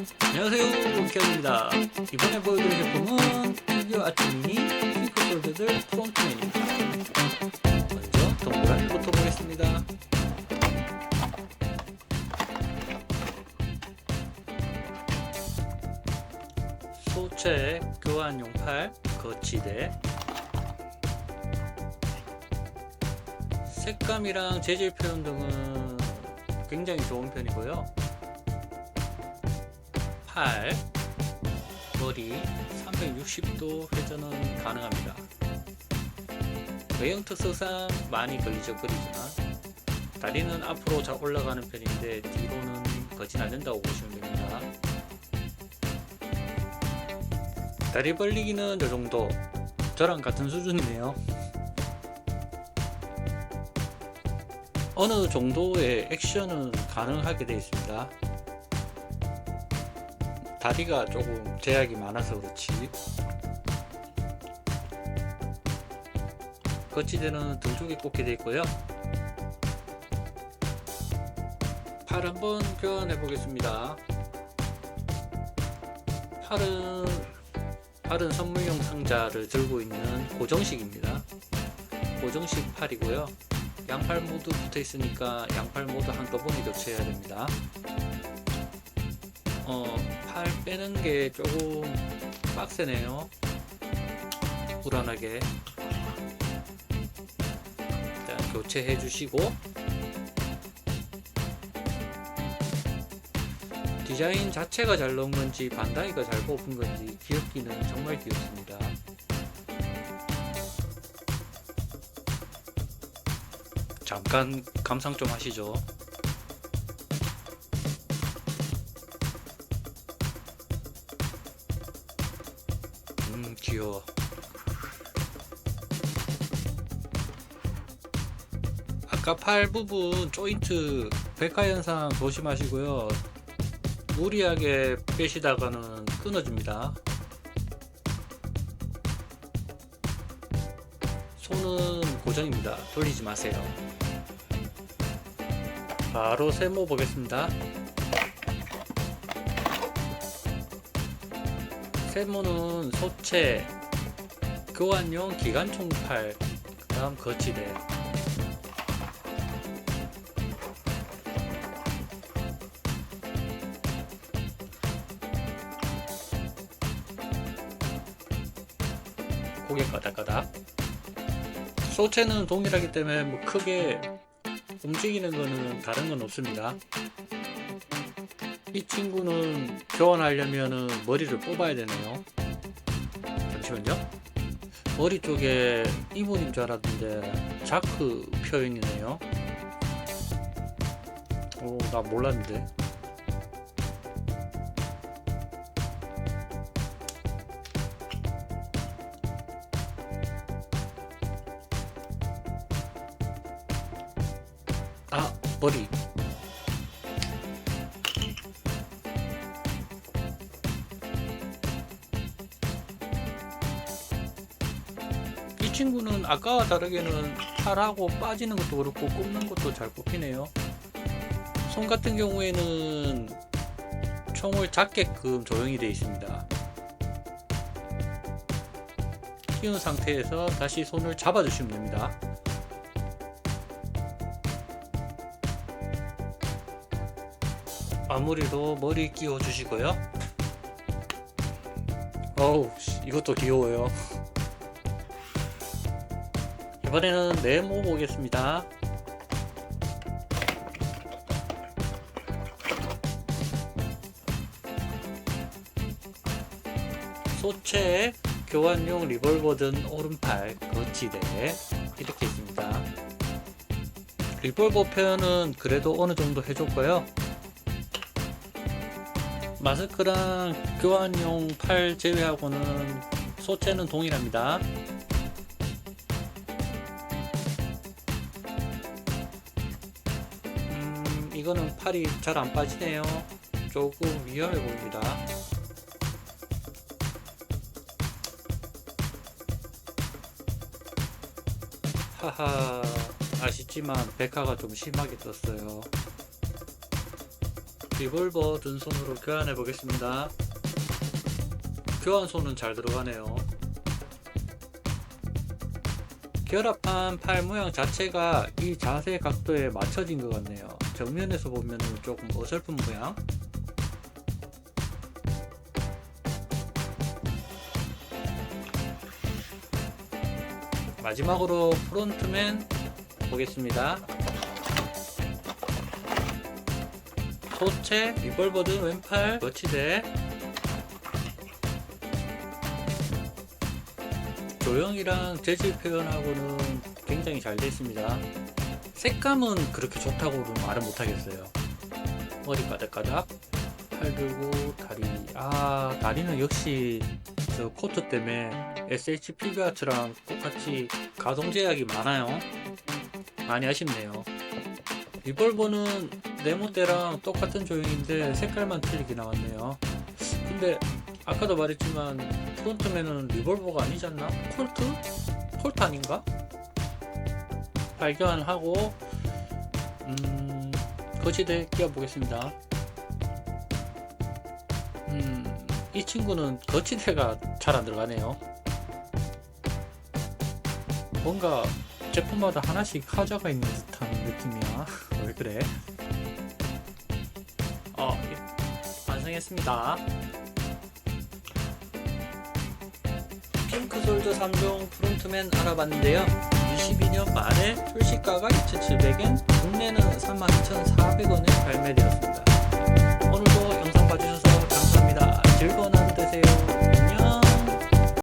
안녕하세요 기현입니다. 이번에 보여드릴 제품은 피규어 아트 미니 핑크 솔드들 프론트맨입니다. 먼저 동그라미부터 보겠습니다. 소체 교환용 팔 거치대. 색감이랑 재질 표현 등은 굉장히 좋은 편이고요 팔, 머리 360도 회전은 가능합니다. 외형 특성상 많이 걸리적거리지만 다리는 앞으로 잘 올라가는 편인데 뒤로는 거진 않는다고 보시면 됩니다. 다리 벌리기는 이 정도 저랑 같은 수준이네요. 어느 정도의 액션은 가능하게 되어 있습니다. 다리가 조금 제약이 많아서 그렇지. 거치대는 등 쪽에 꽂게 되어 있고요. 팔 한번 교환해 보겠습니다. 팔은 팔은 선물용 상자를 들고 있는 고정식입니다. 고정식 팔이고요. 양팔 모두 붙어 있으니까 양팔 모두 한꺼번에 교체해야 됩니다. 어, 팔 빼는 게 조금 빡세네요. 불안하게. 일단 교체해 주시고 디자인 자체가 잘 나온 건지 반다이가 잘 뽑은 건지 귀엽기는 정말 귀엽습니다. 잠깐 감상 좀 하시죠. 귀여워. 아까 팔 부분 조인트 백화 현상 조심하시고요. 무리하게 빼시다가는 끊어집니다. 손은 고정입니다. 돌리지 마세요. 바로 세모 보겠습니다 세모는 소체, 교환용 기관총 팔, 다음 거치대. 고개 까닥까닥. 소체는 동일하기 때문에 뭐 크게 움직이는 거는 다른 건 없습니다. 이 친구는 교환하려면 머리를 뽑아야 되네요. 잠시만요. 머리 쪽에 이분인 줄 알았는데 자크 표현이네요. 오, 나 몰랐는데. 아, 머리. 친구는 아까와 다르게는 팔하고 빠지는 것도 그렇고 꼽는 것도 잘 꼽히네요. 손 같은 경우에는 총을 잡게끔 조용히 되어 있습니다. 끼운 상태에서 다시 손을 잡아주시면 됩니다. 마무리로 머리 끼워 주시고요. 어우, 씨, 이것도 귀여워요. 이번에는 네모 보겠습니다. 소체 교환용 리볼버 든 오른팔 거치대 이렇게 있습니다. 리볼버 표현은 그래도 어느 정도 해줬고요. 마스크랑 교환용 팔 제외하고는 소체는 동일합니다. 이거는 팔이 잘 안 빠지네요. 조금 위험해 보입니다. 하하, 아쉽지만 백화가 좀 심하게 떴어요. 리볼버 든 손으로 교환해 보겠습니다. 교환 손은 잘 들어가네요. 결합한 팔 모양 자체가 이 자세 각도에 맞춰진 것 같네요. 정면에서 보면 조금 어설픈 모양. 마지막으로 프론트맨 보겠습니다. 소체, 리볼버드 왼팔, 거치대 조형이랑 재질 표현하고는 굉장히 잘 되어 있습니다. 색감은 그렇게 좋다고는 말은 못하겠어요. 머리 까닥까닥, 팔 들고 다리. 아 다리는 역시 저 코트 때문에 SH 피규어트랑 똑같이 가동 제약이 많아요. 많이 아쉽네요. 리볼버는 네모 때랑 똑같은 조형인데 색깔만 틀리게 나왔네요. 근데 아까도 말했지만 프론트맨은 리볼버가 아니지 않나? 콜트? 콜트 아닌가? 발견하고 음, 거치대 끼워보겠습니다. 음, 이 친구는 거치대가 잘 안 들어가네요. 뭔가 제품마다 하나씩 하자가 있는 듯한 느낌이야. 왜 그래? 어, 이- 완성했습니다. 핑크 솔저 3종 프론트맨 알아봤는데요. 22년 말에 출시가가 2,700엔, 국내는 32,400원에 발매되었습니다. 오늘도 영상 봐주셔서 감사합니다. 즐거운 하루 되세요.